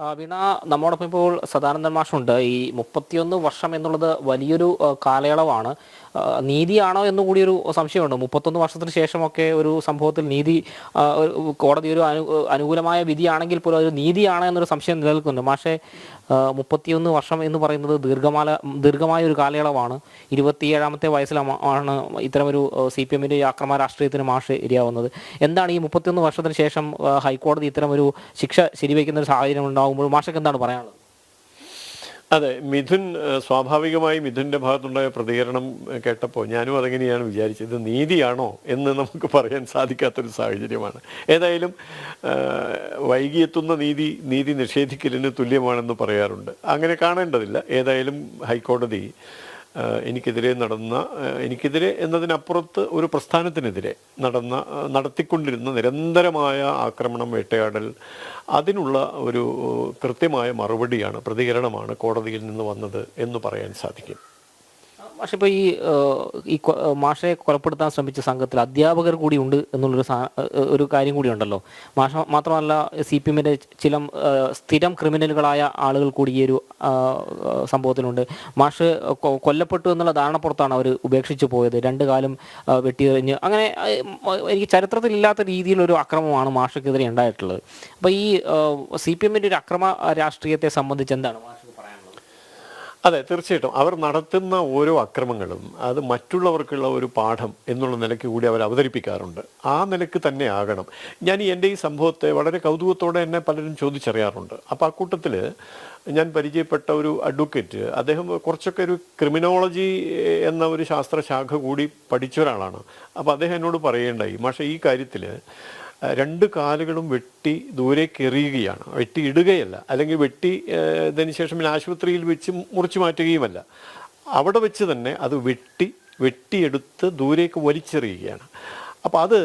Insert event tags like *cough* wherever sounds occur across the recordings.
വീണ നമ്മോടൊപ്പം ഇപ്പോൾ സദാനന്ദൻ മാഷുണ്ട്. ഈ മുപ്പത്തിയൊന്ന് വർഷം എന്നുള്ളത് വലിയൊരു കാലയളവാണ്. നീതിയാണോ എന്ന് കൂടിയൊരു സംശയമുണ്ട്. മുപ്പത്തൊന്ന് വർഷത്തിന് ശേഷമൊക്കെ ഒരു സംഭവത്തിൽ നീതി കോടതി ഒരു അനു അനുകൂലമായ വിധിയാണെങ്കിൽ പോലും അത് നീതിയാണോ എന്നൊരു സംശയം നിലനിൽക്കുന്നു ആ, മുപ്പത്തിയൊന്ന് വർഷം എന്ന് പറയുന്നത് ദീർഘമാല ദീർഘമായ ഒരു കാലയളവാണ്. ഇരുപത്തിയേഴാമത്തെ വയസ്സിലാണ് ഇത്തരമൊരു സി പി എമ്മിന്റെ അക്രമ രാഷ്ട്രീയത്തിന് മാഷ് ഇരയാവുന്നത്. എന്താണ് ഈ മുപ്പത്തിയൊന്ന് വർഷത്തിന് ശേഷം ഹൈക്കോടതി ഇത്തരമൊരു ശിക്ഷ ശരിവയ്ക്കുന്ന ഒരു സാഹചര്യം ഉണ്ടാകുമ്പോൾ മാഷക്ക് എന്താണ് പറയാനുള്ളത്? അതെ മിഥുൻ സ്വാഭാവികമായി മിഥുന്റെ ഭാഗത്തുണ്ടായ പ്രതികരണം കേട്ടപ്പോൾ ഞാനും അതെങ്ങനെയാണ് വിചാരിച്ചത്? ഇത് നീതിയാണോ എന്ന് നമുക്ക് പറയാൻ സാധിക്കാത്തൊരു സാഹചര്യമാണ്. ഏതായാലും വൈകിയെത്തുന്ന നീതി നീതി നിഷേധിക്കലിന് തുല്യമാണെന്ന് പറയാറുണ്ട്. അങ്ങനെ കാണേണ്ടതില്ല. ഏതായാലും ഹൈക്കോടതി എനിക്കെതിരെ നടന്ന എനിക്കെതിരെ എന്നതിനപ്പുറത്ത് ഒരു പ്രസ്ഥാനത്തിനെതിരെ നടന്ന നടത്തിക്കൊണ്ടിരുന്ന നിരന്തരമായ ആക്രമണം വേട്ടയാടൽ അതിനുള്ള ഒരു കൃത്യമായ മറുപടിയാണ് പ്രതികരണമാണ് കോടതിയിൽ നിന്ന് വന്നത് എന്ന് പറയാൻ സാധിക്കും. പക്ഷെ ഇപ്പോൾ ഈ ഈ മാഷയെ മാഷെ കൊലപ്പെടുത്താൻ ശ്രമിച്ച സംഘത്തിൽ അധ്യാപകർ കൂടി ഉണ്ട് എന്നുള്ളൊരു ഒരു കാര്യം കൂടി ഉണ്ടല്ലോ. മാഷ മാത്രമല്ല സി പി എമ്മിന്റെ ചില സ്ഥിരം ക്രിമിനലുകളായ ആളുകൾ കൂടി ഈ ഒരു സംഭവത്തിലുണ്ട്. മാഷ് കൊല്ലപ്പെട്ടു എന്നുള്ള ധാരണപ്പുറത്താണ് അവർ ഉപേക്ഷിച്ചു പോയത്. രണ്ടു കാലം വെട്ടിയെറിഞ്ഞ് അങ്ങനെ എനിക്ക് ചരിത്രത്തിൽ ഇല്ലാത്ത ചരിത്രത്തിലില്ലാത്ത രീതിയിലൊരു അക്രമമാണ് മാഷക്കെതിരെ ഉണ്ടായിട്ടുള്ളത്. അപ്പോൾ ഈ സി പി എമ്മിന്റെ ഒരു അക്രമ രാഷ്ട്രീയത്തെ സംബന്ധിച്ച് എന്താണ് മാഷ്? അതെ തീർച്ചയായിട്ടും. അവർ നടത്തുന്ന ഓരോ അക്രമങ്ങളും അത് മറ്റുള്ളവർക്കുള്ള ഒരു പാഠം എന്നുള്ള നിലയ്ക്ക് കൂടി അവർ അവതരിപ്പിക്കാറുണ്ട്. ആ നിലയ്ക്ക് തന്നെ ആകണം. ഞാൻ എന്റെ ഈ സംഭവത്തെ വളരെ കൗതുകത്തോടെ എന്നെ പലരും ചോദിച്ചറിയാറുണ്ട്. അപ്പോൾ ആ കൂട്ടത്തിൽ ഞാൻ പരിചയപ്പെട്ട ഒരു അഡ്വക്കേറ്റ് അദ്ദേഹം കുറച്ചൊക്കെ ഒരു ക്രിമിനോളജി എന്ന ഒരു ശാസ്ത്രശാഖ കൂടി പഠിച്ച ഒരാളാണ്. അപ്പോൾ അദ്ദേഹം എന്നോട് പറയേണ്ടായി പക്ഷേ ഈ കാര്യത്തിൽ രണ്ട് കാലുകളും വെട്ടി ദൂരേക്ക് എറിയുകയാണ്. വെട്ടി ഇടുകയല്ല. അല്ലെങ്കിൽ വെട്ടി ഇതിന് ശേഷം പിന്നെ ആശുപത്രിയിൽ വെച്ച് മുറിച്ചു മാറ്റുകയുമല്ല. അവിടെ വെച്ച് തന്നെ അത് വെട്ടി വെട്ടിയെടുത്ത് ദൂരേക്ക് വലിച്ചെറിയുകയാണ്. അപ്പോൾ അത്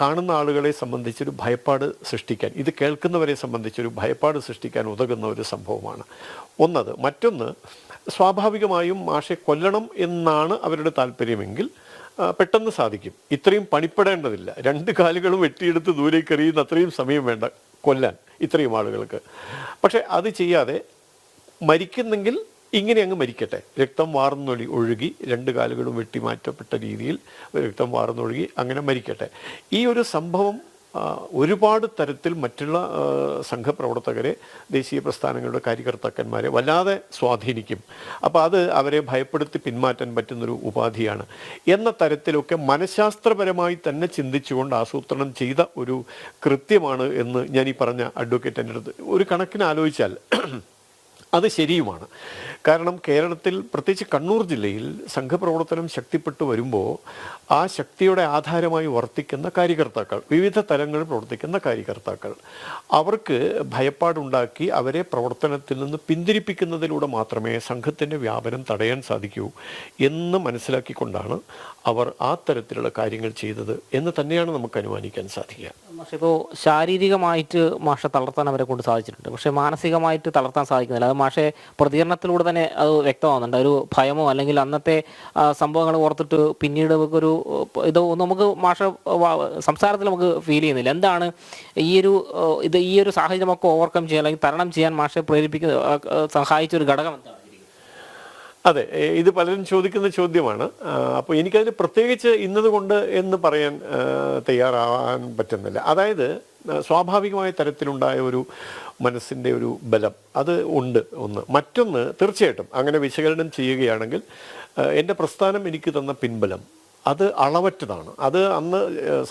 കാണുന്ന ആളുകളെ സംബന്ധിച്ചൊരു ഭയപ്പാട് സൃഷ്ടിക്കാൻ ഇത് കേൾക്കുന്നവരെ സംബന്ധിച്ചൊരു ഭയപ്പാട് സൃഷ്ടിക്കാൻ ഉതകുന്ന ഒരു സംഭവമാണ്. ഒന്നത് മറ്റൊന്ന് സ്വാഭാവികമായും മാഷെ കൊല്ലണം എന്നാണ് അവരുടെ താല്പര്യമെങ്കിൽ പെട്ടെന്ന് സാധിക്കും. ഇത്രയും പണിപ്പെടേണ്ടതില്ല. രണ്ട് കാലുകളും വെട്ടിയെടുത്ത് ദൂരേക്ക് എറിയുന്ന അത്രയും സമയം വേണ്ട കൊല്ലാൻ ഇത്രയും ആളുകൾക്ക്. പക്ഷേ അത് ചെയ്യാതെ മരിക്കുന്നെങ്കിൽ ഇങ്ങനെ അങ്ങ് മരിക്കട്ടെ. രക്തം വാർന്നൊഴി ഒഴുകി രണ്ട് കാലുകളും വെട്ടി മാറ്റപ്പെട്ട രീതിയിൽ രക്തം വാർന്നൊഴുകി അങ്ങനെ മരിക്കട്ടെ. ഈ ഒരു സംഭവം ഒരുപാട് തരത്തിൽ മറ്റുള്ള സംഘപ്രവർത്തകരെ ദേശീയ പ്രസ്ഥാനങ്ങളുടെ കാര്യകർത്താക്കന്മാരെ വല്ലാതെ സ്വാധീനിക്കും. അപ്പോൾ അത് അവരെ ഭയപ്പെടുത്തി പിന്മാറ്റാൻ പറ്റുന്നൊരു ഉപാധിയാണ്. എന്ന തരത്തിലൊക്കെ മനഃശാസ്ത്രപരമായി തന്നെ ചിന്തിച്ചുകൊണ്ട് ആസൂത്രണം ചെയ്ത ഒരു കൃത്യമാണ് എന്ന് ഞാൻ ഈ പറഞ്ഞ അഡ്വക്കേറ്റ് എന്റെ അടുത്ത്. ഒരു കണക്കിന് ആലോചിച്ചാൽ അത് ശരിയുമാണ്. കാരണം കേരളത്തിൽ പ്രത്യേകിച്ച് കണ്ണൂർ ജില്ലയിൽ സംഘപ്രവർത്തനം ശക്തിപ്പെട്ടു വരുമ്പോൾ ആ ശക്തിയുടെ ആധാരമായി വർത്തിക്കുന്ന കാര്യകർത്താക്കൾ വിവിധ തലങ്ങളിൽ പ്രവർത്തിക്കുന്ന കാര്യകർത്താക്കൾ അവർക്ക് ഭയപ്പാടുണ്ടാക്കി അവരെ പ്രവർത്തനത്തിൽ നിന്ന് പിന്തിരിപ്പിക്കുന്നതിലൂടെ മാത്രമേ സംഘത്തിന്റെ വ്യാപനം തടയാൻ സാധിക്കൂ എന്ന് മനസ്സിലാക്കിക്കൊണ്ടാണ് അവർ ആ തരത്തിലുള്ള കാര്യങ്ങൾ ചെയ്തത് എന്ന് തന്നെയാണ് നമുക്ക് അനുമാനിക്കാൻ സാധിക്കുക. പക്ഷെ ഇപ്പോൾ ശാരീരികമായിട്ട് മാഷെ തളർത്താൻ അവരെ കൊണ്ട് സാധിച്ചിട്ടുണ്ട്. പക്ഷെ മാനസികമായിട്ട് തളർത്താൻ സാധിക്കുന്നില്ല. അത് മാഷെ പ്രതികരണത്തിലൂടെ തന്നെ അത് വ്യക്തമാകുന്നുണ്ട് ഒരു ഭയമോ അല്ലെങ്കിൽ അന്നത്തെ സംഭവങ്ങൾ ഓർത്തിട്ട് പിന്നീട് നമുക്കൊരു ഇത് നമുക്ക് മാഷ സംസാരത്തിൽ നമുക്ക് ഫീൽ ചെയ്യുന്നില്ല. എന്താണ് ഈ ഒരു ഇത് ഈ ഒരു സാഹചര്യമൊക്കെ ഓവർകം ചെയ്യാൻ അല്ലെങ്കിൽ തരണം ചെയ്യാൻ മാഷെ പ്രേരിപ്പിക്കുന്ന സഹായിച്ച ഒരു ഘടകം എന്താണ്? അതെ ഇത് പലരും ചോദിക്കുന്ന ചോദ്യമാണ്. അപ്പോൾ എനിക്കതിന് പ്രത്യേകിച്ച് ഇന്നതുകൊണ്ട് എന്ന് പറയാൻ തയ്യാറാവാൻ പറ്റുന്നില്ല. അതായത് സ്വാഭാവികമായ തരത്തിലുണ്ടായ ഒരു മനസ്സിന്റെ ഒരു ബലം അത് ഉണ്ട് ഒന്ന്. മറ്റൊന്ന് തീർച്ചയായിട്ടും അങ്ങനെ വിശകലനം ചെയ്യുകയാണെങ്കിൽ എന്റെ പ്രസ്ഥാനം എനിക്ക് തന്ന പിൻബലം അത് അളവറ്റതാണ്. അത് അന്ന്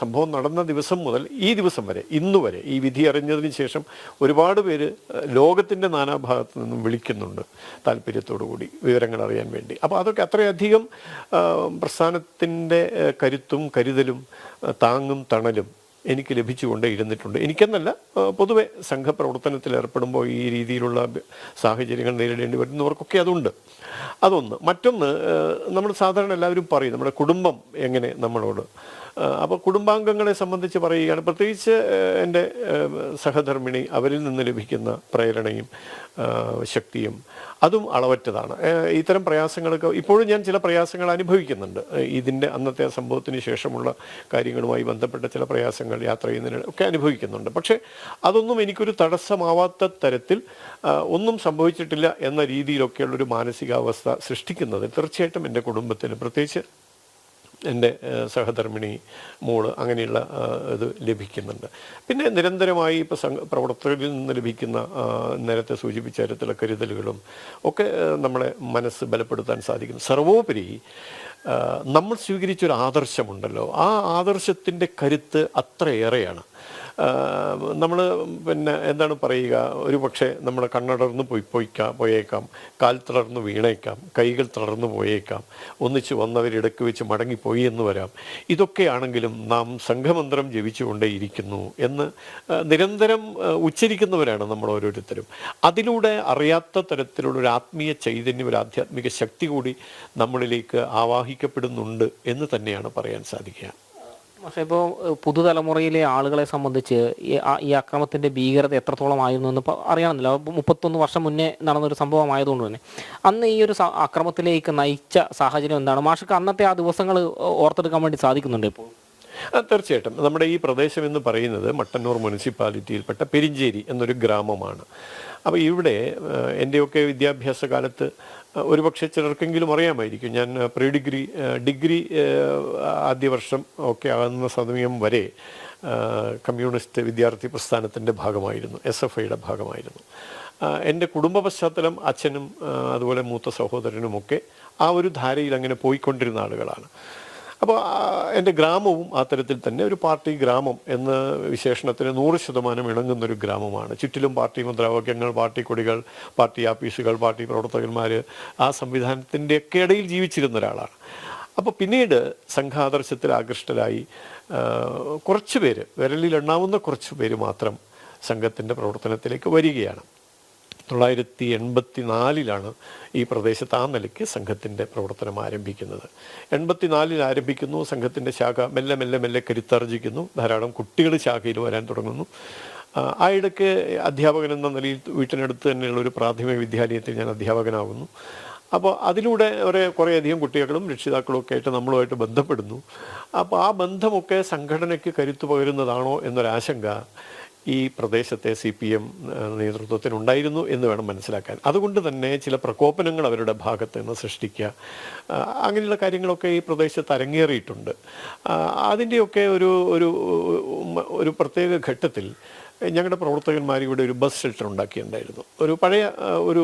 സംഭവം നടന്ന ദിവസം മുതൽ ഈ ദിവസം വരെ ഇന്നു വരെ ഈ വിധി അറിഞ്ഞതിന് ശേഷം ഒരുപാട് പേര് ലോകത്തിന്റെ നാനാഭാഗത്തു നിന്നും വിളിക്കുന്നുണ്ട് താല്പര്യത്തോടു കൂടി വിവരങ്ങൾ അറിയാൻ വേണ്ടി. അപ്പോൾ അതൊക്കെ അത്രയധികം പ്രസ്ഥാനത്തിന്റെ കരുത്തും കരുതലും താങ്ങും തണലും എനിക്ക് ലഭിച്ചുകൊണ്ടേ ഇരുന്നിട്ടുണ്ട്. എനിക്കെന്നല്ല പൊതുവെ സംഘപ്രവർത്തനത്തിൽ ഏർപ്പെടുമ്പോൾ ഈ രീതിയിലുള്ള സാഹചര്യങ്ങൾ നേരിടേണ്ടി വരുന്നവർക്കൊക്കെ അതുണ്ട്. അതൊന്ന്. മറ്റൊന്ന് നമ്മൾ സാധാരണ എല്ലാവരും പറയും നമ്മുടെ കുടുംബം എങ്ങനെ നമ്മളോട് അപ്പോൾ കുടുംബാംഗങ്ങളെ സംബന്ധിച്ച് പറയുകയാണ്. പ്രത്യേകിച്ച് എന്റെ സഹധർമ്മിണി അവരിൽ നിന്ന് ലഭിക്കുന്ന പ്രേരണയും ശക്തിയും അതും അളവറ്റതാണ്. ഇത്തരം പ്രയാസങ്ങളൊക്കെ ഇപ്പോഴും ഞാൻ ചില പ്രയാസങ്ങൾ അനുഭവിക്കുന്നുണ്ട്. ഇതിന്റെ അന്നത്തെ സംഭവത്തിന് ശേഷമുള്ള കാര്യങ്ങളുമായി ബന്ധപ്പെട്ട ചില പ്രയാസങ്ങൾ യാത്ര ചെയ്യുന്നതിന് ഒക്കെ അനുഭവിക്കുന്നുണ്ട്. പക്ഷേ അതൊന്നും എനിക്കൊരു തടസ്സമാവാത്ത തരത്തിൽ ഒന്നും സംഭവിച്ചിട്ടില്ല എന്ന രീതിയിലൊക്കെയുള്ളൊരു മാനസികാവസ്ഥ സൃഷ്ടിക്കുന്നത് തീർച്ചയായിട്ടും എന്റെ കുടുംബത്തിന്. പ്രത്യേകിച്ച് എന്റെ സഹധർമ്മിണി മോൾ അങ്ങനെയുള്ള ഇത് ലഭിക്കുന്നുണ്ട്. പിന്നെ നിരന്തരമായി ഇപ്പോൾ സംഘ പ്രവർത്തകരിൽ നിന്ന് ലഭിക്കുന്ന നേരത്തെ സൂചിപ്പിച്ച തരത്തിലുള്ള കരുതലുകളും ഒക്കെ നമ്മളെ മനസ്സ് ബലപ്പെടുത്താൻ സാധിക്കും സർവോപരി നമ്മൾ സ്വീകരിച്ചൊരു ആദർശമുണ്ടല്ലോ. ആ ആദർശത്തിന്റെ കരുത്ത് അത്രയേറെയാണ്. നമ്മൾ പിന്നെ എന്താണ് പറയുക ഒരു പക്ഷേ നമ്മൾ കണ്ണടർന്ന് പോയി പോയിക്കാം പോയേക്കാം. കാൽ തളർന്ന് വീണേക്കാം. കൈകൾ തളർന്നു പോയേക്കാം. ഒന്നിച്ച് വന്നവരിടക്ക് വെച്ച് മടങ്ങിപ്പോയി എന്ന് വരാം. ഇതൊക്കെയാണെങ്കിലും നാം സംഘമന്ത്രം ജപിച്ചുകൊണ്ടേയിരിക്കുന്നു എന്ന് നിരന്തരം ഉച്ചരിക്കുന്നവരാണ് നമ്മൾ ഓരോരുത്തരും. അതിലൂടെ അറിയാത്ത തരത്തിലുള്ള ഒരു ആത്മീയ ചൈതന്യം ഒരു ആധ്യാത്മിക ശക്തി കൂടി നമ്മളിലേക്ക് ആവാഹിക്കപ്പെടുന്നുണ്ട് എന്ന് തന്നെയാണ് പറയാൻ സാധിക്കുക. പക്ഷേ ഇപ്പോൾ പുതുതലമുറയിലെ ആളുകളെ സംബന്ധിച്ച് ഈ അക്രമത്തിന്റെ ഭീകരത എത്രത്തോളം ആയിരുന്നു എന്ന് അറിയണമെന്നില്ല മുപ്പത്തൊന്ന് വർഷം മുന്നേ നടന്നൊരു സംഭവമായതുകൊണ്ട് തന്നെ. അന്ന് ഈ ഒരു അക്രമത്തിലേക്ക് നയിച്ച സാഹചര്യം എന്താണ്? മാഷക്ക് അന്നത്തെ ആ ദിവസങ്ങൾ ഓർത്തെടുക്കാൻ വേണ്ടി സാധിക്കുന്നുണ്ട് ഇപ്പോൾ? തീർച്ചയായിട്ടും. നമ്മുടെ ഈ പ്രദേശം എന്ന് പറയുന്നത് മട്ടന്നൂർ മുനിസിപ്പാലിറ്റിയിൽപ്പെട്ട പെരിഞ്ചേരി എന്നൊരു ഗ്രാമമാണ്. അപ്പോൾ ഇവിടെ എന്റെയൊക്കെ വിദ്യാഭ്യാസ കാലത്ത് ഒരുപക്ഷെ ചിലർക്കെങ്കിലും അറിയാമായിരിക്കും. ഞാൻ പ്രീ ഡിഗ്രി ഡിഗ്രി ആദ്യ വർഷം ഒക്കെ ആകുന്ന സമയം വരെ കമ്മ്യൂണിസ്റ്റ് വിദ്യാർത്ഥി പ്രസ്ഥാനത്തിന്റെ ഭാഗമായിരുന്നു എസ് എഫ് ഐയുടെ ഭാഗമായിരുന്നു. എന്റെ കുടുംബ പശ്ചാത്തലം അച്ഛനും അതുപോലെ മൂത്ത സഹോദരനുമൊക്കെ ആ ഒരു ധാരയിൽ അങ്ങനെ പോയിക്കൊണ്ടിരുന്ന ആളുകളാണ്. അപ്പോൾ എന്റെ ഗ്രാമവും ആ തരത്തിൽ തന്നെ ഒരു പാർട്ടി ഗ്രാമം എന്ന വിശേഷണത്തിന് നൂറ് ശതമാനം ഇണങ്ങുന്നൊരു ഗ്രാമമാണ്. ചുറ്റിലും പാർട്ടി മുദ്രാവാക്യങ്ങൾ പാർട്ടി കൊടികൾ പാർട്ടി ആഫീസുകൾ പാർട്ടി പ്രവർത്തകന്മാർ ആ സംവിധാനത്തിന്റെ ഒക്കെ ഇടയിൽ ജീവിച്ചിരുന്ന ഒരാളാണ്. അപ്പോൾ പിന്നീട് സംഘാദർശത്തിൽ ആകൃഷ്ടരായി കുറച്ച് പേര് വിരലിൽ എണ്ണാവുന്ന കുറച്ച് പേര് മാത്രം സംഘത്തിന്റെ പ്രവർത്തനത്തിലേക്ക് വരികയാണ്. തൊള്ളായിരത്തി എൺപത്തി നാലിലാണ് ഈ പ്രദേശത്ത് ആ നിലയ്ക്ക് സംഘത്തിന്റെ പ്രവർത്തനം ആരംഭിക്കുന്നത്. എൺപത്തിനാലിൽ ആരംഭിക്കുന്നു സംഘത്തിന്റെ ശാഖ മെല്ലെ മെല്ലെ മെല്ലെ കരുത്താർജിക്കുന്നു ധാരാളം കുട്ടികൾ ശാഖയിൽ വരാൻ തുടങ്ങുന്നു. ആ, ഇടയ്ക്ക് അധ്യാപകൻ എന്ന നിലയിൽ വീട്ടിനടുത്ത് തന്നെയുള്ള ഒരു പ്രാഥമിക വിദ്യാലയത്തിൽ ഞാൻ അധ്യാപകനാകുന്നു അപ്പോൾ അതിലൂടെ ഒരു കുറേയധികം കുട്ടികളും രക്ഷിതാക്കളും ഒക്കെ ആയിട്ട് നമ്മളുമായിട്ട് ബന്ധപ്പെടുന്നു. അപ്പോൾ ആ ബന്ധമൊക്കെ സംഘടനയ്ക്ക് കരുത്തു പകരുന്നതാണോ എന്നൊരാശങ്ക ഈ പ്രദേശത്തെ സി പി എം നേതൃത്വത്തിനുണ്ടായിരുന്നു എന്ന് വേണം മനസ്സിലാക്കാൻ. അതുകൊണ്ട് തന്നെ ചില പ്രകോപനങ്ങൾ അവരുടെ ഭാഗത്ത് നിന്ന് സൃഷ്ടിക്കുക അങ്ങനെയുള്ള കാര്യങ്ങളൊക്കെ ഈ പ്രദേശത്ത് അരങ്ങേറിയിട്ടുണ്ട്. അതിന്റെയൊക്കെ ഒരു ഒരു ഒരു പ്രത്യേക ഘട്ടത്തിൽ ഞങ്ങളുടെ പ്രവർത്തകന്മാർ ഇവിടെ ഒരു ബസ് ഷെൽട്ടർ ഉണ്ടാക്കിയിട്ടുണ്ടായിരുന്നു ഒരു പഴയ ഒരു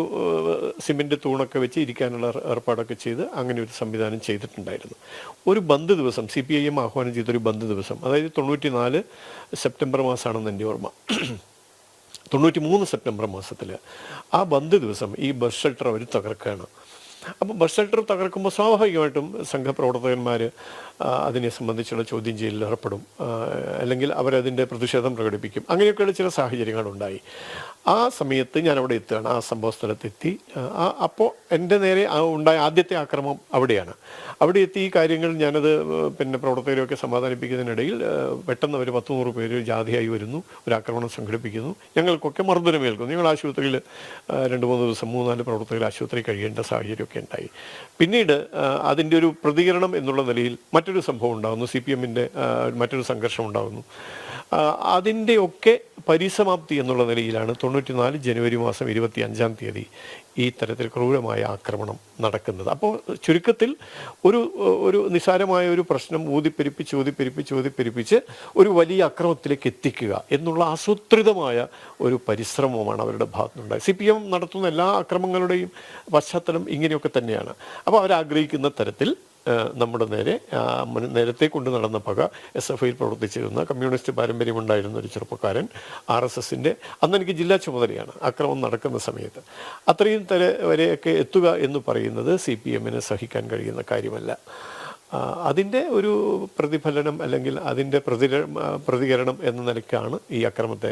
സിമെന്റ് തൂണൊക്കെ വെച്ച് ഇരിക്കാനുള്ള ഏർപ്പാടൊക്കെ ചെയ്ത് അങ്ങനെ ഒരു സംവിധാനം ചെയ്തിട്ടുണ്ടായിരുന്നു. ഒരു ബന്ദ് ദിവസം സി പി ഐ എം ആഹ്വാനം ചെയ്തൊരു ബന്ദ് ദിവസം അതായത് തൊണ്ണൂറ്റി നാല് സെപ്റ്റംബർ മാസമാണെന്ന് എന്റെ ഓർമ്മ. തൊണ്ണൂറ്റി മൂന്ന് സെപ്റ്റംബർ മാസത്തിൽ ആ ബന്ദ് ദിവസം ഈ ബസ് ഷെൽട്ടർ അവർ തകർക്കുകയാണ് അപ്പോൾ ബസ് ഷെൽട്ടർ തകർക്കുമ്പോൾ സ്വാഭാവികമായിട്ടും സംഘപ്രവർത്തകന്മാർ അതിനെ സംബന്ധിച്ചുള്ള ചോദ്യം ചെയ്യലിൽ ഏർപ്പെടും. അല്ലെങ്കിൽ അവരതിന്റെ പ്രതിഷേധം പ്രകടിപ്പിക്കും. അങ്ങനെയൊക്കെയുള്ള ചില സാഹചര്യങ്ങളുണ്ടായി. ആ സമയത്ത് ഞാൻ അവിടെ എത്തുകയാണ്. ആ സംഭവ സ്ഥലത്തെത്തി. ആ അപ്പോൾ എന്റെ നേരെ ഉണ്ടായ ആദ്യത്തെ ആക്രമം അവിടെയാണ്. അവിടെ എത്തി ഈ കാര്യങ്ങൾ ഞാനത് പിന്നെ പ്രവർത്തകരെയൊക്കെ സമാധാനിപ്പിക്കുന്നതിനിടയിൽ പെട്ടെന്ന് അവർ പത്ത് നൂറ് പേര് ജാതിയായി വരുന്നു. ഒരു ആക്രമണം സംഘടിപ്പിക്കുന്നു. ഞങ്ങൾക്കൊക്കെ മർദ്ദനമേൽക്കുന്നു ഞങ്ങൾ ആശുപത്രിയിൽ രണ്ട് മൂന്ന് ദിവസം മൂന്നാൽ പ്രവർത്തകർ ആശുപത്രി കഴിയേണ്ട സാഹചര്യമൊക്കെ ഉണ്ടായി. പിന്നീട് അതിന്റെ ഒരു പ്രതികരണം എന്നുള്ള നിലയിൽ മറ്റൊരു സംഭവം ഉണ്ടാകുന്നു. സി പി എമ്മിന്റെ മറ്റൊരു സംഘർഷം ഉണ്ടാകുന്നു. അതിന്റെയൊക്കെ പരിസമാപ്തി എന്നുള്ള നിലയിലാണ് തൊണ്ണൂറ്റിനാല് ജനുവരി മാസം ഇരുപത്തി അഞ്ചാം തീയതി ഈ തരത്തിൽ ക്രൂരമായ ആക്രമണം നടക്കുന്നത്. അപ്പോൾ ചുരുക്കത്തിൽ ഒരു ഒരു നിസാരമായ ഒരു പ്രശ്നം ഊതിപ്പെരിപ്പിച്ച് ഊതിപ്പെരിപ്പിച്ച് ഊതിപ്പെരിപ്പിച്ച് ഒരു വലിയ അക്രമത്തിലേക്ക് എത്തിക്കുക എന്നുള്ള ആസൂത്രിതമായ ഒരു പരിശ്രമമാണ് അവരുടെ ഭാഗത്തുനിന്നുണ്ടായത് സി പി എം നടത്തുന്ന എല്ലാ അക്രമങ്ങളുടെയും പശ്ചാത്തലം ഇങ്ങനെയൊക്കെ തന്നെയാണ്. അപ്പോൾ അവരാഗ്രഹിക്കുന്ന തരത്തിൽ നമ്മുടെ നേരെ നേരത്തെ കൊണ്ട് നടന്ന പക എസ് എഫ് ഐയിൽ പ്രവർത്തിച്ചിരുന്ന കമ്മ്യൂണിസ്റ്റ് പാരമ്പര്യമുണ്ടായിരുന്ന ഒരു ചെറുപ്പക്കാരൻ ആർ എസ് എസിന്റെ അന്ന് എനിക്ക് ജില്ലാ ചുമതലയാണ് അക്രമം നടക്കുന്ന സമയത്ത്. അത്രയും തര വരെയൊക്കെ എത്തുക എന്ന് പറയുന്നത് സി പി എമ്മിന് സഹിക്കാൻ കഴിയുന്ന കാര്യമല്ല. അതിന്റെ ഒരു പ്രതിഫലനം അല്ലെങ്കിൽ അതിന്റെ പ്രതികരണം എന്ന നിലയ്ക്കാണ് ഈ അക്രമത്തെ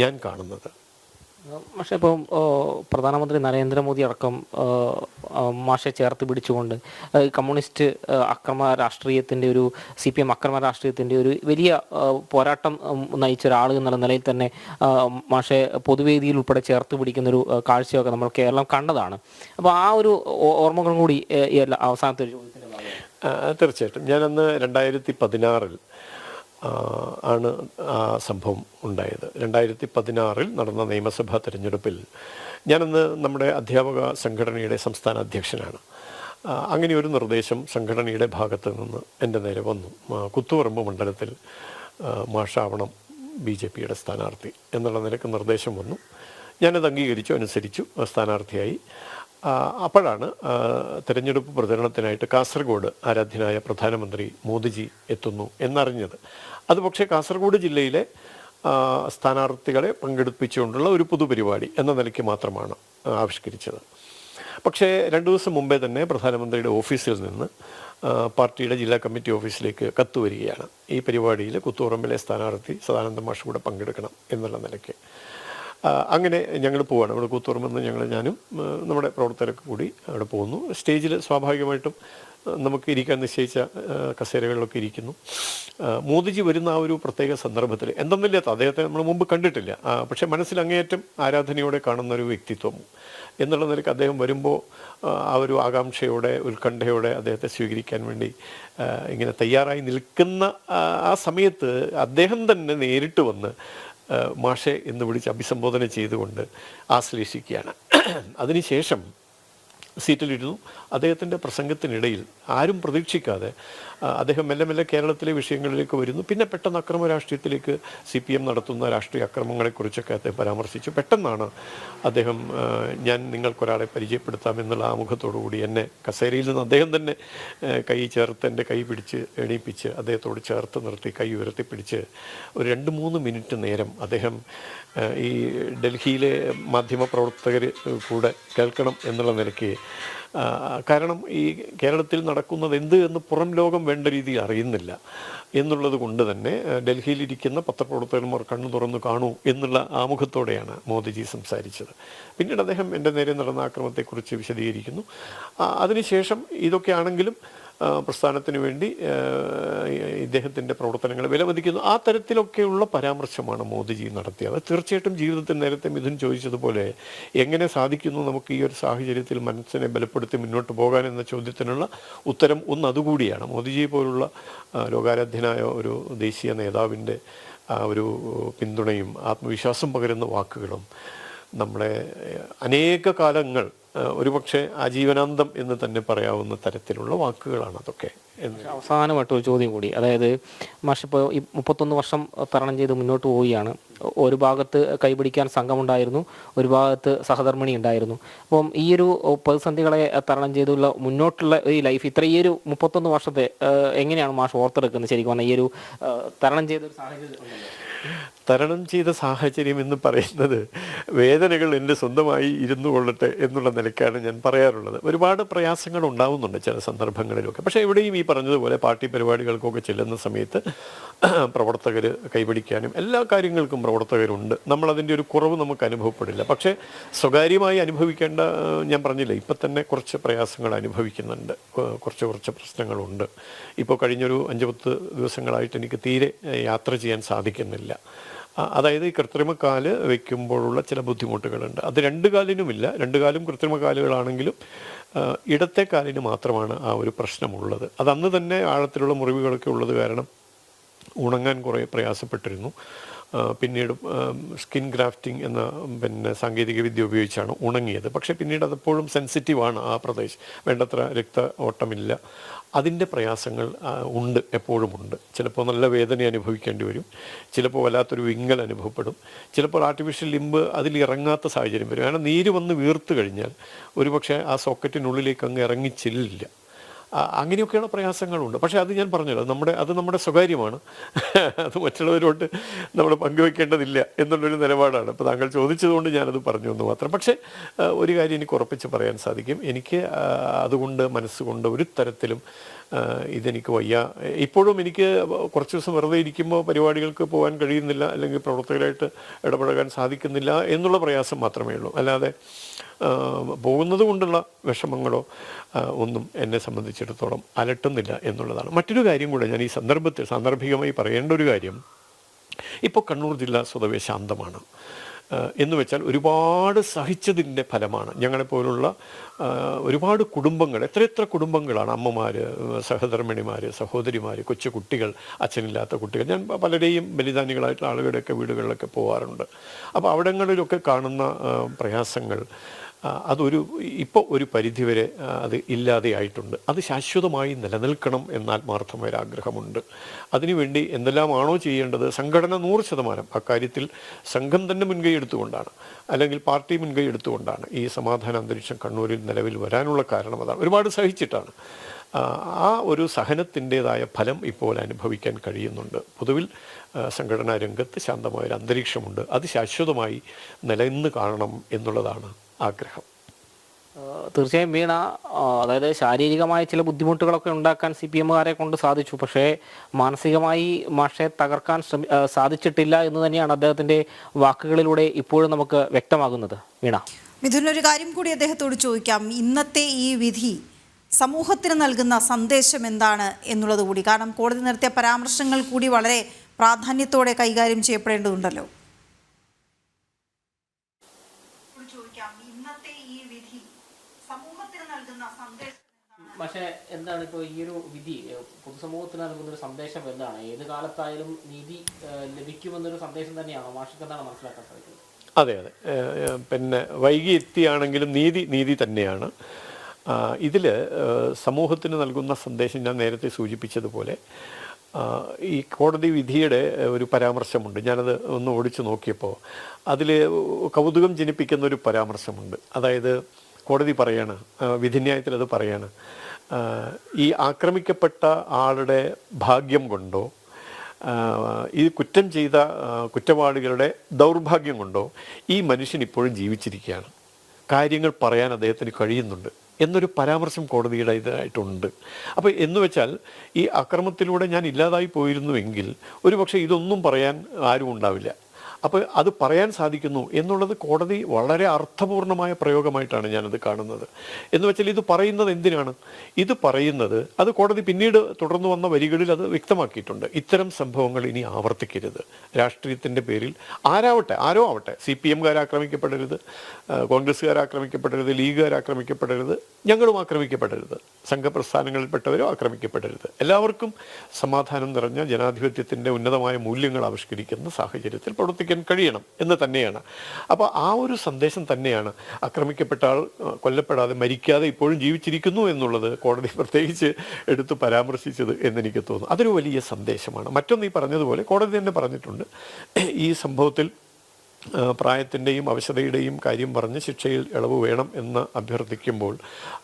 ഞാൻ കാണുന്നത്. പക്ഷേ ഇപ്പം പ്രധാനമന്ത്രി നരേന്ദ്രമോദി അടക്കം മാഷെ ചേർത്ത് പിടിച്ചുകൊണ്ട് കമ്മ്യൂണിസ്റ്റ് അക്രമ രാഷ്ട്രീയത്തിന്റെ ഒരു സി പി എം അക്രമ രാഷ്ട്രീയത്തിന്റെ ഒരു വലിയ പോരാട്ടം നയിച്ച ഒരാൾ എന്നുള്ള നിലയിൽ തന്നെ മാഷെ പൊതുവേദിയിൽ ഉൾപ്പെടെ ചേർത്ത് പിടിക്കുന്ന ഒരു ആ, കാഴ്ചയൊക്കെ നമ്മൾ കേരളം കണ്ടതാണ്. അപ്പോൾ ആ ഒരു ഓർമ്മകളും കൂടി അവസാനത്തെ ഒരു ചോദ്യത്തിന്റെ തീർച്ചയായിട്ടും. ഞാനന്ന് രണ്ടായിരത്തി പതിനാറിൽ ആണ് ആ സംഭവം ഉണ്ടായത്. രണ്ടായിരത്തി പതിനാറിൽ നടന്ന നിയമസഭാ തെരഞ്ഞെടുപ്പിൽ ഞാനന്ന് നമ്മുടെ അധ്യാപക സംഘടനയുടെ സംസ്ഥാന അധ്യക്ഷനാണ്. അങ്ങനെ ഒരു നിർദ്ദേശം സംഘടനയുടെ ഭാഗത്ത് നിന്ന് എന്റെ നേരെ വന്നു. കുത്തുപറമ്പ് മണ്ഡലത്തിൽ മാഷാവണം ബി ജെ പിയുടെ സ്ഥാനാർത്ഥി എന്നുള്ള നിലയ്ക്ക് നിർദ്ദേശം വന്നു. ഞാനത് അംഗീകരിച്ചു അനുസരിച്ചു സ്ഥാനാർത്ഥിയായി. അപ്പോഴാണ് തിരഞ്ഞെടുപ്പ് പ്രചരണത്തിനായിട്ട് കാസർഗോഡ് ആരാധ്യനായ പ്രധാനമന്ത്രി മോദിജി എത്തുന്നു എന്നറിഞ്ഞത്. അത് പക്ഷേ കാസർഗോഡ് ജില്ലയിലെ സ്ഥാനാർത്ഥികളെ പങ്കെടുപ്പിച്ചുകൊണ്ടുള്ള ഒരു പൊതുപരിപാടി എന്ന നിലയ്ക്ക് മാത്രമാണ് ആവിഷ്കരിച്ചത്. പക്ഷേ രണ്ട് ദിവസം മുമ്പേ തന്നെ പ്രധാനമന്ത്രിയുടെ ഓഫീസിൽ നിന്ന് പാർട്ടിയുടെ ജില്ലാ കമ്മിറ്റി ഓഫീസിലേക്ക് കത്ത് വരികയാണ് ഈ പരിപാടിയിൽ കുത്തുറമ്പിലെ സ്ഥാനാർത്ഥി സദാനന്ദ മാഷ് കൂടെ പങ്കെടുക്കണം എന്നുള്ള നിലയ്ക്ക്. അങ്ങനെ ഞങ്ങൾ പോവാണ്. അവിടെ കൂത്തുറമെന്ന് ഞങ്ങൾ ഞാനും നമ്മുടെ പ്രവർത്തകരൊക്കെ കൂടി അവിടെ പോകുന്നു. സ്റ്റേജിൽ സ്വാഭാവികമായിട്ടും നമുക്ക് ഇരിക്കാൻ നിശ്ചയിച്ച കസേരകളിലൊക്കെ ഇരിക്കുന്നു. മോദിജി വരുന്ന ആ ഒരു പ്രത്യേക സന്ദർഭത്തിൽ എന്തെന്നില്ലാത്ത അദ്ദേഹത്തെ നമ്മൾ മുമ്പ് കണ്ടിട്ടില്ല. പക്ഷേ മനസ്സിൽ അങ്ങേയറ്റം ആരാധനയോടെ കാണുന്ന ഒരു വ്യക്തിത്വം എന്നുള്ള നിലയ്ക്ക് അദ്ദേഹം വരുമ്പോൾ ആ, ഒരു ആകാംക്ഷയോടെ ഉത്കണ്ഠയോടെ അദ്ദേഹത്തെ സ്വീകരിക്കാൻ വേണ്ടി ഇങ്ങനെ തയ്യാറായി നിൽക്കുന്ന ആ, സമയത്ത് അദ്ദേഹം തന്നെ നേരിട്ട് വന്ന് മാഷെ എന്ന് വിളിച്ച് അഭിസംബോധന ചെയ്തുകൊണ്ട് ആശ്ലേഷിക്കുകയാണ്. അതിനുശേഷം സീറ്റിലിരുന്നു. അദ്ദേഹത്തിന്റെ പ്രസംഗത്തിനിടയിൽ ആരും പ്രതീക്ഷിക്കാതെ അദ്ദേഹം മെല്ലെ മെല്ലെ കേരളത്തിലെ വിഷയങ്ങളിലേക്ക് വരുന്നു. പിന്നെ പെട്ടെന്ന് അക്രമ രാഷ്ട്രീയത്തിലേക്ക് സി പി എം നടത്തുന്ന രാഷ്ട്രീയ അക്രമങ്ങളെക്കുറിച്ചൊക്കെ അദ്ദേഹം പരാമർശിച്ചു. പെട്ടെന്നാണ് അദ്ദേഹം ഞാൻ നിങ്ങൾക്കൊരാളെ പരിചയപ്പെടുത്താം എന്നുള്ള ആമുഖത്തോടു കൂടി എന്നെ കസേരയിൽ നിന്ന് അദ്ദേഹം തന്നെ കൈ ചേർത്ത് എന്റെ കൈ പിടിച്ച് എണീപ്പിച്ച് അദ്ദേഹത്തോട് ചേർത്ത് നിർത്തി കൈ ഉയർത്തിപ്പിടിച്ച് ഒരു രണ്ട് മൂന്ന് മിനിറ്റ് നേരം അദ്ദേഹം ഈ ഡൽഹിയിലെ മാധ്യമപ്രവർത്തകർ കൂടെ കേൾക്കണം എന്നുള്ള നിലയ്ക്ക് കാരണം ഈ കേരളത്തിൽ നടക്കുന്നത് എന്ത് എന്ന് പുറം ലോകം വേണ്ട രീതിയിൽ അറിയുന്നില്ല എന്നുള്ളത് കൊണ്ട് തന്നെ ഡൽഹിയിലിരിക്കുന്ന പത്രപ്രവർത്തകന്മാർ കണ്ണു തുറന്നു കാണൂ എന്നുള്ള ആമുഖത്തോടെയാണ് മോദിജി സംസാരിച്ചത്. പിന്നീട് അദ്ദേഹം എന്റെ നേരെ നടന്ന ആക്രമത്തെക്കുറിച്ച് വിശദീകരിക്കുന്നു. അതിനുശേഷം ഇതൊക്കെ ആണെങ്കിലും ആ, പ്രസ്ഥാനത്തിന് വേണ്ടി ഇദ്ദേഹത്തിന്റെ പ്രവർത്തനങ്ങൾ വിലമതിക്കുന്നു. ആ തരത്തിലൊക്കെയുള്ള പരാമർശമാണ് മോദിജി നടത്തിയത്. തീർച്ചയായിട്ടും ജീവിതത്തിൽ നേരത്തെ മിഥുൻ ചോദിച്ചതുപോലെ എങ്ങനെ സാധിക്കുന്നു നമുക്ക് ഈ ഒരു സാഹചര്യത്തിൽ മനസ്സിനെ ബലപ്പെടുത്തി മുന്നോട്ട് പോകാൻ എന്ന ചോദ്യത്തിനുള്ള ഉത്തരം ഒന്ന് അതുകൂടിയാണ്. മോദിജിയെ പോലുള്ള ലോകാരാധ്യനായ ഒരു ദേശീയ നേതാവിന്റെ ആ ഒരു പിന്തുണയും ആത്മവിശ്വാസം പകരുന്ന വാക്കുകളും നമ്മളെ അനേക കാലങ്ങൾ ഒരുപക്ഷെ ആജീവനാന്തം എന്ന് തന്നെ പറയാവുന്ന തരത്തിലുള്ള വാക്കുകളാണ് അതൊക്കെ അവസാനമായിട്ട് ഒരു ചോദ്യം കൂടി. അതായത് മാഷ് ഈ മുപ്പത്തൊന്ന് വർഷം തരണം ചെയ്ത് മുന്നോട്ട് പോവുകയാണ്. ഒരു ഭാഗത്ത് കൈപിടിക്കാൻ സംഘമുണ്ടായിരുന്നു ഒരു ഭാഗത്ത് സഹധർമ്മിണി ഉണ്ടായിരുന്നു. അപ്പം ഈ ഒരു പ്രതിസന്ധികളെ തരണം ചെയ്തുള്ള മുന്നോട്ടുള്ള ഈ ലൈഫ് ഇത്ര ഈ ഒരു മുപ്പത്തൊന്ന് വർഷത്തെ എങ്ങനെയാണ് മാഷ് ഓർത്തെടുക്കുന്നത്? ശരിക്കും ഈ ഒരു തരണം ചെയ്ത. തരണം ചെയ്ത സാഹചര്യം എന്ന് പറയുന്നത് വേദനകൾ എന്റെ സ്വന്തമായി ഇരുന്നു കൊള്ളട്ടെ എന്നുള്ള നിലയ്ക്കാണ് ഞാൻ പറയാറുള്ളത്. ഒരുപാട് പ്രയാസങ്ങൾ ഉണ്ടാവുന്നുണ്ട് ചില സന്ദർഭങ്ങളിലൊക്കെ. പക്ഷേ എവിടെയും ഈ പറഞ്ഞതുപോലെ പാർട്ടി പരിപാടികൾക്കൊക്കെ ചെല്ലുന്ന സമയത്ത് പ്രവർത്തകർ കൈപിടിക്കാനും എല്ലാ കാര്യങ്ങൾക്കും പ്രവർത്തകരുണ്ട്. നമ്മളതിന്റെ ഒരു കുറവ് നമുക്ക് അനുഭവപ്പെടില്ല. പക്ഷേ സ്വകാര്യമായി അനുഭവിക്കേണ്ട ഞാൻ പറഞ്ഞില്ല ഇപ്പം തന്നെ കുറച്ച് പ്രയാസങ്ങൾ അനുഭവിക്കുന്നുണ്ട്. കുറച്ച് കുറച്ച് പ്രശ്നങ്ങളുണ്ട്. ഇപ്പോൾ കഴിഞ്ഞൊരു അഞ്ച് പത്ത് ദിവസങ്ങളായിട്ട് എനിക്ക് തീരെ യാത്ര ചെയ്യാൻ സാധിക്കുന്നില്ല. അതായത് ഈ കൃത്രിമ കാൽ വെക്കുമ്പോഴുള്ള ചില ബുദ്ധിമുട്ടുകളുണ്ട്. അത് രണ്ട് കാലിനുമില്ല. രണ്ട് കാലും കൃത്രിമ കാലുകളാണെങ്കിലും ഇടത്തെ കാലിന് മാത്രമാണ് ആ ഒരു പ്രശ്നമുള്ളത്. അത് അന്ന് തന്നെ ആഴത്തിലുള്ള മുറിവുകളൊക്കെ ഉള്ളത് കാരണം ഉണങ്ങാൻ കുറേ പ്രയാസപ്പെട്ടിരുന്നു. പിന്നീട് സ്കിൻ ഗ്രാഫ്റ്റിംഗ് എന്ന പിന്നെ സാങ്കേതിക വിദ്യ ഉപയോഗിച്ചാണ് ഉണങ്ങിയത്. പക്ഷേ പിന്നീട് അതെപ്പോഴും സെൻസിറ്റീവാണ് ആ പ്രദേശം. വേണ്ടത്ര രക്ത ഓട്ടമില്ല. അതിന്റെ പ്രയാസങ്ങൾ ഉണ്ട് എപ്പോഴും ഉണ്ട്. ചിലപ്പോൾ നല്ല വേദന അനുഭവിക്കേണ്ടി വരും. ചിലപ്പോൾ വല്ലാത്തൊരു വിങ്ങൽ അനുഭവപ്പെടും. ചിലപ്പോൾ ആർട്ടിഫിഷ്യൽ ലിംബ് അതിൽ ഇറങ്ങാത്ത സാഹചര്യം വരും. കാരണം നീര് വന്ന് വീർത്ത് കഴിഞ്ഞാൽ ഒരുപക്ഷെ ആ സോക്കറ്റിനുള്ളിലേക്ക് അങ്ങ് ഇറങ്ങി ചെല്ലില്ല. ആ, അങ്ങനെയൊക്കെയുള്ള പ്രയാസങ്ങളുണ്ട്. പക്ഷേ അത് ഞാൻ പറഞ്ഞല്ലോ നമ്മുടെ അത് നമ്മുടെ സ്വകാര്യമാണ്. അത് മറ്റുള്ളവരോട്ട് നമ്മൾ പങ്കുവെക്കേണ്ടതില്ല എന്നുള്ളൊരു നിലപാടാണ്. ഇപ്പോൾ താങ്കൾ ചോദിച്ചതുകൊണ്ട് ഞാനത് പറഞ്ഞു എന്ന് മാത്രം. പക്ഷേ ഒരു കാര്യം എനിക്ക് ഉറപ്പിച്ച് പറയാൻ സാധിക്കും. എനിക്ക് അതുകൊണ്ട് മനസ്സുകൊണ്ട് ഒരു തരത്തിലും ഇതെനിക്ക് വയ്യ. ഇപ്പോഴും എനിക്ക് കുറച്ച് ദിവസം വെറുതെ ഇരിക്കുമ്പോൾ പരിപാടികൾക്ക് പോകാൻ കഴിയുന്നില്ല അല്ലെങ്കിൽ പ്രവർത്തകരായിട്ട് ഇടപഴകാൻ സാധിക്കുന്നില്ല എന്നുള്ള പ്രയാസം മാത്രമേ ഉള്ളൂ. അല്ലാതെ പോകുന്നത് കൊണ്ടുള്ള വിഷമങ്ങളോ ഒന്നും എന്നെ സംബന്ധിച്ചിടത്തോളം അലട്ടുന്നില്ല എന്നുള്ളതാണ്. മറ്റൊരു കാര്യം കൂടെ ഞാൻ ഈ സന്ദർഭത്തിൽ സാന്ദർഭികമായി പറയേണ്ട ഒരു കാര്യം ഇപ്പോൾ കണ്ണൂർ ജില്ല സ്വതവേ ശാന്തമാണ് എന്ന് വെച്ചാൽ ഒരുപാട് സഹിച്ചതിന്റെ ഫലമാണ്. ഞങ്ങളെപ്പോലുള്ള ഒരുപാട് കുടുംബങ്ങൾ എത്ര എത്ര കുടുംബങ്ങളാണ് അമ്മമാർ സഹധർമ്മിണിമാർ സഹോദരിമാർ കൊച്ചു കുട്ടികൾ അച്ഛനില്ലാത്ത കുട്ടികൾ. ഞാൻ പലരെയും ബലിദാനികളായിട്ടുള്ള ആളുകളുടെയൊക്കെ വീടുകളിലൊക്കെ പോകാറുണ്ട് അപ്പോൾ അവിടങ്ങളിലൊക്കെ കാണുന്ന പ്രയാസങ്ങൾ അതൊരു ഇപ്പോൾ ഒരു പരിധിവരെ അത് ഇല്ലാതെയായിട്ടുണ്ട്. അത് ശാശ്വതമായി നിലനിൽക്കണം എന്ന ആത്മാർത്ഥമായ ഒരു അതിനുവേണ്ടി എന്തെല്ലാമാണോ ചെയ്യേണ്ടത്? സംഘടന നൂറ് ശതമാനം. അക്കാര്യത്തിൽ സംഘം തന്നെ മുൻകൈ എടുത്തുകൊണ്ടാണ്. അല്ലെങ്കിൽ പാർട്ടി മുൻകൈ എടുത്തുകൊണ്ടാണ്. ഈ സമാധാന അന്തരീക്ഷം കണ്ണൂരിൽ നിലവിൽ വരാനുള്ള കാരണം അതാണ്. ഒരുപാട് സഹിച്ചിട്ടാണ്. ആ, ഒരു സഹനത്തിന്റെതായ ഫലം ഇപ്പോൾ അനുഭവിക്കാൻ കഴിയുന്നുണ്ട്. പൊതുവിൽ സംഘടനാ രംഗത്ത് ശാന്തമായൊരു അന്തരീക്ഷമുണ്ട്. അത് ശാശ്വതമായി നിലനിന്ന് കാണണം എന്നുള്ളതാണ് ആഗ്രഹം. തീർച്ചയായും വീണ അതായത് ശാരീരികമായ ചില ബുദ്ധിമുട്ടുകളൊക്കെ ഉണ്ടാക്കാൻ സി പി എമ്മുകാരെ കൊണ്ട് സാധിച്ചു. പക്ഷേ മാനസികമായി മാഷെ തകർക്കാൻ ശ്രമി സാധിച്ചിട്ടില്ല എന്ന് തന്നെയാണ് അദ്ദേഹത്തിന്റെ വാക്കുകളിലൂടെ ഇപ്പോഴും നമുക്ക് വ്യക്തമാകുന്നത്. വീണ. മിഥുൻ ഒരു കാര്യം കൂടി അദ്ദേഹത്തോട് ചോദിക്കാം. ഇന്നത്തെ ഈ വിധി സമൂഹത്തിന് നൽകുന്ന സന്ദേശം എന്താണ് എന്നുള്ളത് കൂടി. കാരണം കോടതി നടത്തിയ പരാമർശങ്ങൾ കൂടി വളരെ പ്രാധാന്യത്തോടെ കൈകാര്യം ചെയ്യപ്പെടേണ്ടതുണ്ടല്ലോ ഇന്നത്തെ ഈ വിധി സമൂഹത്തിന് നൽകുന്ന സന്ദേശം പക്ഷേ എന്താണ് ഇപ്പോൾ ഈ ഒരു വിധി? പൊതുസമൂഹത്തിന് നൽകുന്ന ഒരു സന്ദേശം എന്താണ്? ഏത് കാലത്തായാലും നീതി ലഭിക്കുമെന്നൊരു സന്ദേശം തന്നെയാണോ? മാഷിക്ക് എന്താണ് മനസ്സിലാക്കാൻ സാധിക്കുന്നത്? അതെ അതെ. പിന്നെ വൈകി എത്തിയാണെങ്കിലും നീതി നീതി തന്നെയാണ്. ഇതിൽ സമൂഹത്തിന് നൽകുന്ന സന്ദേശം ഞാൻ നേരത്തെ സൂചിപ്പിച്ചതുപോലെ ഈ കോടതി വിധിയുടെ ഒരു പരാമർശമുണ്ട്. ഞാനത് ഒന്ന് ഓടിച്ചു നോക്കിയപ്പോൾ അതിൽ കൗതുകം ജനിപ്പിക്കുന്ന ഒരു പരാമർശമുണ്ട്. അതായത് കോടതി പറയാണ് വിധിന്യായത്തിൽ അത് പറയാണ് ഈ ആക്രമിക്കപ്പെട്ട ആളുടെ ഭാഗ്യം കൊണ്ടോ ഈ കുറ്റം ചെയ്ത കുറ്റവാളികളുടെ ദൗർഭാഗ്യം കൊണ്ടോ ഈ മനുഷ്യൻ ഇപ്പോഴും ജീവിച്ചിരിക്കുകയാണ്. കാര്യങ്ങൾ പറയാൻ അദ്ദേഹത്തിന് കഴിയുന്നുണ്ട് എന്നൊരു പരാമർശം കോടതിയുടെ ഇതായിട്ടുണ്ട്. അപ്പോൾ എന്ന് വെച്ചാൽ ഈ അക്രമത്തിലൂടെ ഞാൻ ഇല്ലാതായി പോയിരുന്നുവെങ്കിൽ ഒരു പക്ഷേ ഇതൊന്നും പറയാൻ ആരും ഉണ്ടാവില്ല. അപ്പോൾ അത് പറയാൻ സാധിക്കുന്നു എന്നുള്ളത് കോടതി വളരെ അർത്ഥപൂർണമായ പ്രയോഗമായിട്ടാണ് ഞാനത് കാണുന്നത്. എന്ന് വെച്ചാൽ ഇത് പറയുന്നത് എന്തിനാണ്? ഇത് പറയുന്നത് അത് കോടതി പിന്നീട് തുടർന്നു വന്ന വരികളിൽ അത് വ്യക്തമാക്കിയിട്ടുണ്ട്. ഇത്തരം സംഭവങ്ങൾ ഇനി ആവർത്തിക്കരുത്. രാഷ്ട്രീയത്തിന്റെ പേരിൽ ആരാവട്ടെ ആരോ ആവട്ടെ സി പി എംകാർ ആക്രമിക്കപ്പെടരുത് കോൺഗ്രസ്സുകാർ ആക്രമിക്കപ്പെടരുത് ലീഗുകാർ ആക്രമിക്കപ്പെടരുത് ഞങ്ങളും ആക്രമിക്കപ്പെടരുത്. സംഘപ്രസ്ഥാനങ്ങളിൽപ്പെട്ടവരോ ആക്രമിക്കപ്പെടരുത്. എല്ലാവർക്കും സമാധാനം നിറഞ്ഞ ജനാധിപത്യത്തിന്റെ ഉന്നതമായ മൂല്യങ്ങൾ ആവിഷ്കരിക്കുന്ന സാഹചര്യത്തിൽ പ്രവർത്തിക്കാൻ കഴിയണം എന്ന് തന്നെയാണ്. അപ്പോൾ ആ ഒരു സന്ദേശം തന്നെയാണ് ആക്രമിക്കപ്പെട്ട ആൾ കൊല്ലപ്പെടാതെ മരിക്കാതെ ഇപ്പോഴും ജീവിച്ചിരിക്കുന്നു എന്നുള്ളത് കോടതി *laughs* പ്രത്യേകിച്ച് എടുത്ത് പരാമർശിച്ചത് എന്നെനിക്ക് തോന്നുന്നു. അതൊരു വലിയ സന്ദേശമാണ്. മറ്റൊന്ന് ഈ പറഞ്ഞതുപോലെ കോടതി തന്നെ പറഞ്ഞിട്ടുണ്ട്. ഈ സംഭവത്തിൽ പ്രായത്തിന്റെയും അവശതയുടെയും കാര്യം പറഞ്ഞ് ശിക്ഷയിൽ ഇളവ് വേണം എന്ന് അഭ്യർത്ഥിക്കുമ്പോൾ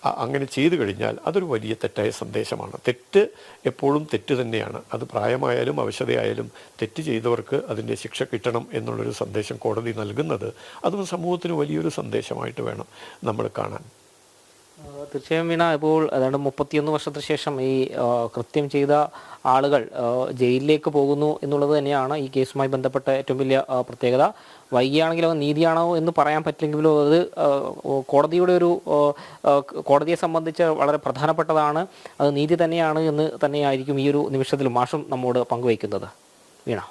അങ്ങനെ ചെയ്തു കഴിഞ്ഞാൽ അതൊരു വലിയ തെറ്റായ സന്ദേശമാണ്. തെറ്റ് എപ്പോഴും തെറ്റ് തന്നെയാണ്. അത് പ്രായമായാലും അവശതയായാലും തെറ്റ് ചെയ്തവർക്ക് അതിന്റെ ശിക്ഷ കിട്ടണം എന്നുള്ളൊരു സന്ദേശം കോടതി നൽകുന്നത് അതും സമൂഹത്തിന് വലിയൊരു സന്ദേശമായിട്ട് വേണം നമ്മൾ കാണാൻ. തീർച്ചയായും വീണ ഇപ്പോൾ ഏതാണ്ട് മുപ്പത്തിയൊന്ന് വർഷത്തിന് ശേഷം ഈ കൃത്യം ചെയ്ത ആളുകൾ ജയിലിലേക്ക് പോകുന്നു എന്നുള്ളത് തന്നെയാണ് ഈ കേസുമായി ബന്ധപ്പെട്ട ഏറ്റവും വലിയ പ്രത്യേകത. വൈകിയാണെങ്കിലോ നീതിയാണോ എന്ന് പറയാൻ പറ്റില്ലെങ്കിലോ അത് കോടതിയുടെ ഒരു കോടതിയെ സംബന്ധിച്ച് വളരെ പ്രധാനപ്പെട്ടതാണ്. അത് നീതി തന്നെയാണ് എന്ന് തന്നെയായിരിക്കും ഈ ഒരു നിമിഷത്തിൽ മാഷും നമ്മോട് പങ്കുവയ്ക്കുന്നത്. വീണ